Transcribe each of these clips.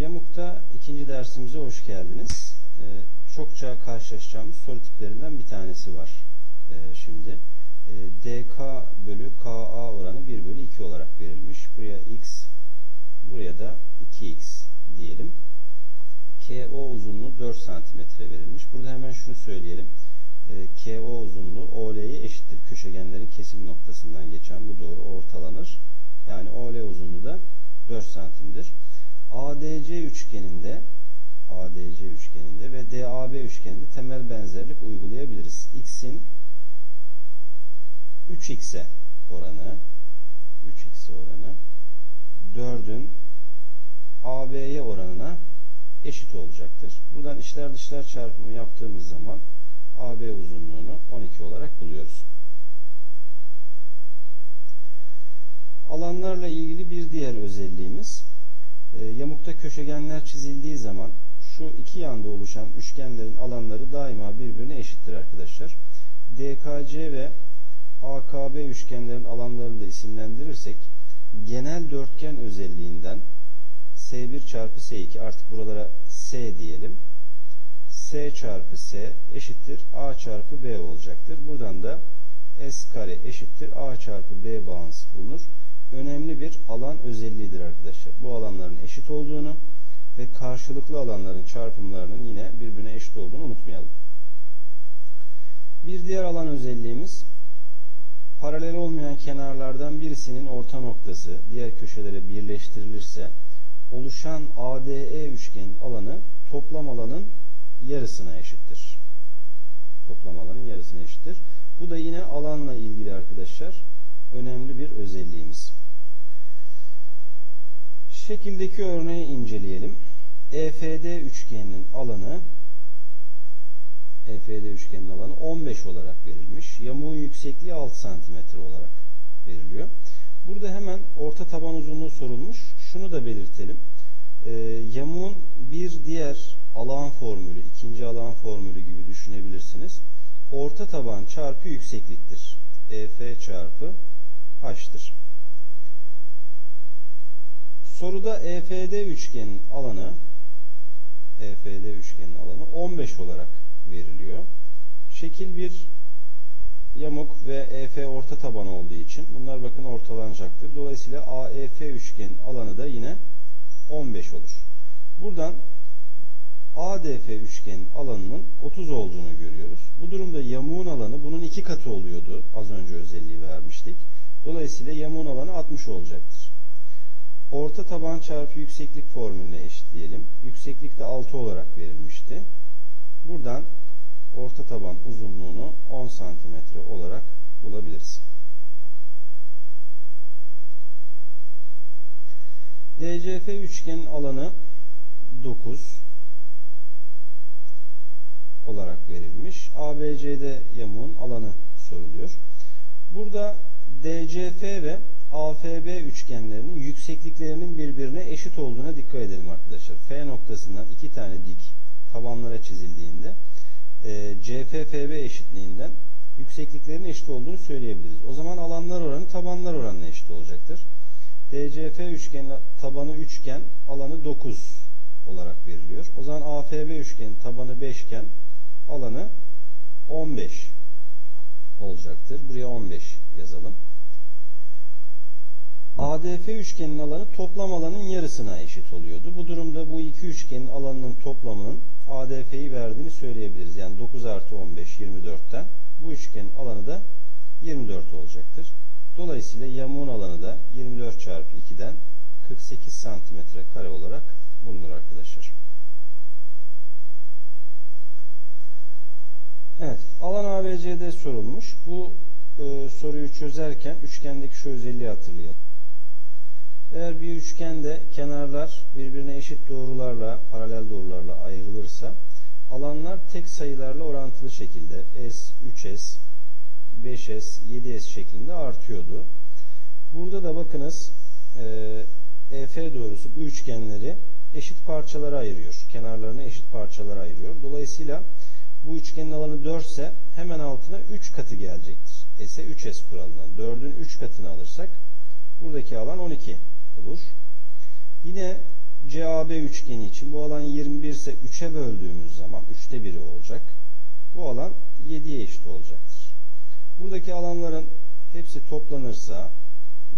Yamuk'ta ikinci dersimize hoş geldiniz. Ee, çokça karşılaşacağımız soru tiplerinden bir tanesi var ee, şimdi. Ee, DK bölü KA oranı 1 bölü 2 olarak verilmiş. Buraya x, buraya da 2x diyelim. KO uzunluğu 4 santimetre verilmiş. Burada hemen şunu söyleyelim. Ee, KO uzunluğu OL'ye eşittir. Köşegenlerin kesim noktasından geçen bu doğru ortalanır. Yani OL uzunluğu da 4 santimdir. ADC üçgeninde ADC üçgeninde ve DAB üçgeninde temel benzerlik uygulayabiliriz. X'in 3x'e oranı 3x'e oranı 4'ün AB'ye oranına eşit olacaktır. Buradan içler dışlar çarpımı yaptığımız zaman AB uzunluğunu 12 olarak buluyoruz. Alanlarla ilgili bir diğer özelliğimiz e, yamukta köşegenler çizildiği zaman şu iki yanda oluşan üçgenlerin alanları daima birbirine eşittir arkadaşlar. DKC ve AKB üçgenlerin alanlarını da isimlendirirsek genel dörtgen özelliğinden S1 çarpı S2 artık buralara S diyelim. S çarpı S eşittir A çarpı B olacaktır. Buradan da S kare eşittir A çarpı B bağıntısı bulunur önemli bir alan özelliğidir arkadaşlar. Bu alanların eşit olduğunu ve karşılıklı alanların çarpımlarının yine birbirine eşit olduğunu unutmayalım. Bir diğer alan özelliğimiz paralel olmayan kenarlardan birisinin orta noktası diğer köşelere birleştirilirse oluşan ADE üçgenin alanı toplam alanın yarısına eşittir. Toplam alanın yarısına eşittir. Bu da yine alanla ilgili arkadaşlar önemli bir özelliğimiz şekildeki örneği inceleyelim. EFD üçgeninin alanı EFD üçgeninin alanı 15 olarak verilmiş. Yamuğun yüksekliği 6 cm olarak veriliyor. Burada hemen orta taban uzunluğu sorulmuş. Şunu da belirtelim. E, yamuğun bir diğer alan formülü, ikinci alan formülü gibi düşünebilirsiniz. Orta taban çarpı yüksekliktir. EF çarpı H'tır. Soruda EFD üçgenin alanı EFD üçgenin alanı 15 olarak veriliyor. Şekil bir yamuk ve EF orta taban olduğu için bunlar bakın ortalanacaktır. Dolayısıyla AEF üçgenin alanı da yine 15 olur. Buradan ADF üçgenin alanının 30 olduğunu görüyoruz. Bu durumda yamuğun alanı bunun iki katı oluyordu. Az önce özelliği vermiştik. Dolayısıyla yamuğun alanı 60 olacaktır. Orta taban çarpı yükseklik formülüne eşitleyelim. Yükseklik de 6 olarak verilmişti. Buradan orta taban uzunluğunu 10 santimetre olarak bulabiliriz. DCF üçgenin alanı 9 olarak verilmiş. ABCD yamuğun alanı soruluyor. Burada DCF ve AFB üçgenlerinin yüksekliklerinin birbirine eşit olduğuna dikkat edelim arkadaşlar. F noktasından iki tane dik tabanlara çizildiğinde e, CFFB eşitliğinden yüksekliklerin eşit olduğunu söyleyebiliriz. O zaman alanlar oranı tabanlar oranına eşit olacaktır. DCF üçgeni tabanı üçgen alanı 9 olarak veriliyor. O zaman AFB üçgenin tabanı 5 iken alanı 15 olacaktır. Buraya 15 yazalım. ADF üçgenin alanı toplam alanın yarısına eşit oluyordu. Bu durumda bu iki üçgenin alanının toplamının ADF'yi verdiğini söyleyebiliriz. Yani 9 artı 15 24'ten bu üçgenin alanı da 24 olacaktır. Dolayısıyla yamuğun alanı da 24 çarpı 2'den 48 santimetre kare olarak bulunur arkadaşlar. Evet, alan ABCD sorulmuş. Bu e, soruyu çözerken üçgendeki şu özelliği hatırlayalım. Eğer bir üçgende kenarlar birbirine eşit doğrularla, paralel doğrularla ayrılırsa alanlar tek sayılarla orantılı şekilde S, 3S, 5S, 7S şeklinde artıyordu. Burada da bakınız EF doğrusu bu üçgenleri eşit parçalara ayırıyor. Kenarlarını eşit parçalara ayırıyor. Dolayısıyla bu üçgenin alanı 4 ise hemen altına 3 katı gelecektir. S'e 3S kuralından. 4'ün 3 katını alırsak buradaki alan 12 olur. Yine CAB üçgeni için bu alan 21 ise 3'e böldüğümüz zaman 3'te 1'i olacak. Bu alan 7'ye eşit olacaktır. Buradaki alanların hepsi toplanırsa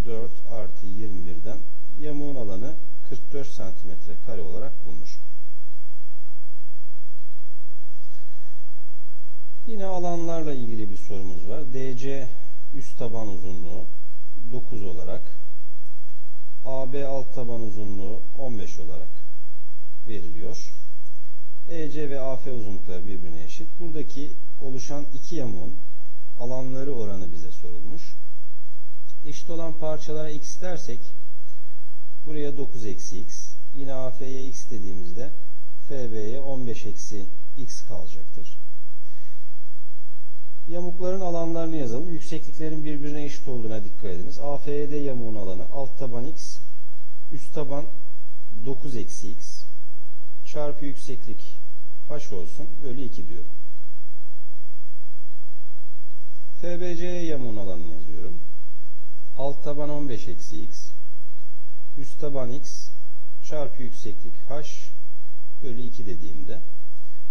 4 artı 21'den yamuğun alanı 44 santimetre kare olarak bulunur. Yine alanlarla ilgili bir sorumuz var. DC üst taban uzunluğu 9 olarak AB alt taban uzunluğu 15 olarak veriliyor. EC ve AF uzunlukları birbirine eşit. Buradaki oluşan iki yamuğun alanları oranı bize sorulmuş. Eşit olan parçalara x dersek buraya 9 eksi x yine AF'ye x dediğimizde FB'ye 15 eksi x kalacaktır. Yamukların alanlarını yazalım. Yüksekliklerin birbirine eşit olduğuna dikkat ediniz. AFD yamuğun alanı alt taban x, üst taban 9 eksi x çarpı yükseklik h olsun bölü 2 diyorum. FBC yamuğun alanını yazıyorum. Alt taban 15 eksi x, üst taban x çarpı yükseklik h bölü 2 dediğimde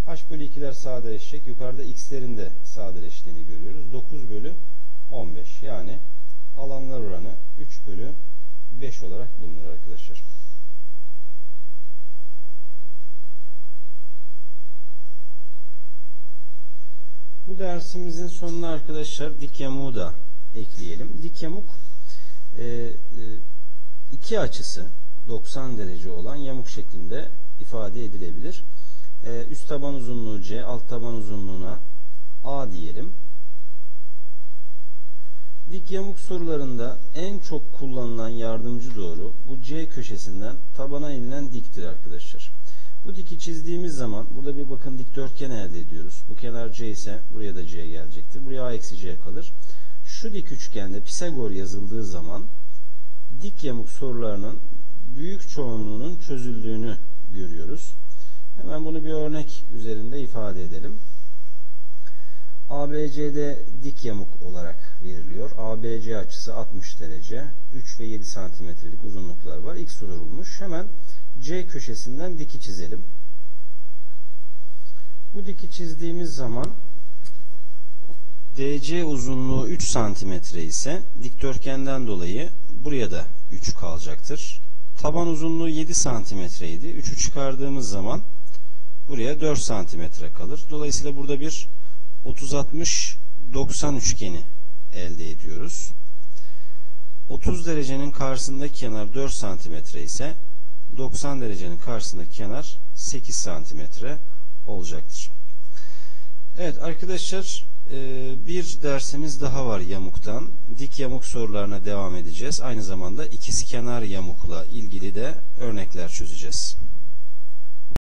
h bölü 2'ler sadeleşecek. Yukarıda x'lerin de sadeleştiğini görüyoruz. 9 bölü 15 yani alanlar oranı 3 bölü 5 olarak bulunur arkadaşlar. Bu dersimizin sonuna arkadaşlar dik yamuğu da ekleyelim. Dik yamuk e, e, iki açısı 90 derece olan yamuk şeklinde ifade edilebilir. E, üst taban uzunluğu C, alt taban uzunluğuna A diyelim. Dik yamuk sorularında en çok kullanılan yardımcı doğru bu C köşesinden tabana inilen diktir arkadaşlar. Bu diki çizdiğimiz zaman burada bir bakın dikdörtgen elde ediyoruz. Bu kenar C ise buraya da C gelecektir. Buraya A eksi C kalır. Şu dik üçgende Pisagor yazıldığı zaman dik yamuk sorularının büyük çoğunluğunun çözüldüğünü görüyoruz. Hemen bunu bir örnek üzerinde ifade edelim. ABC'de dik yamuk olarak veriliyor. ABC açısı 60 derece. 3 ve 7 santimetrelik uzunluklar var. X sorulmuş. Hemen C köşesinden diki çizelim. Bu diki çizdiğimiz zaman DC uzunluğu 3 santimetre ise dikdörtgenden dolayı buraya da 3 kalacaktır. Taban uzunluğu 7 santimetreydi. 3'ü çıkardığımız zaman buraya 4 santimetre kalır. Dolayısıyla burada bir 30-60-90 üçgeni elde ediyoruz. 30 derecenin karşısındaki kenar 4 santimetre ise 90 derecenin karşısındaki kenar 8 santimetre olacaktır. Evet arkadaşlar bir dersimiz daha var yamuktan. Dik yamuk sorularına devam edeceğiz. Aynı zamanda ikizkenar yamukla ilgili de örnekler çözeceğiz.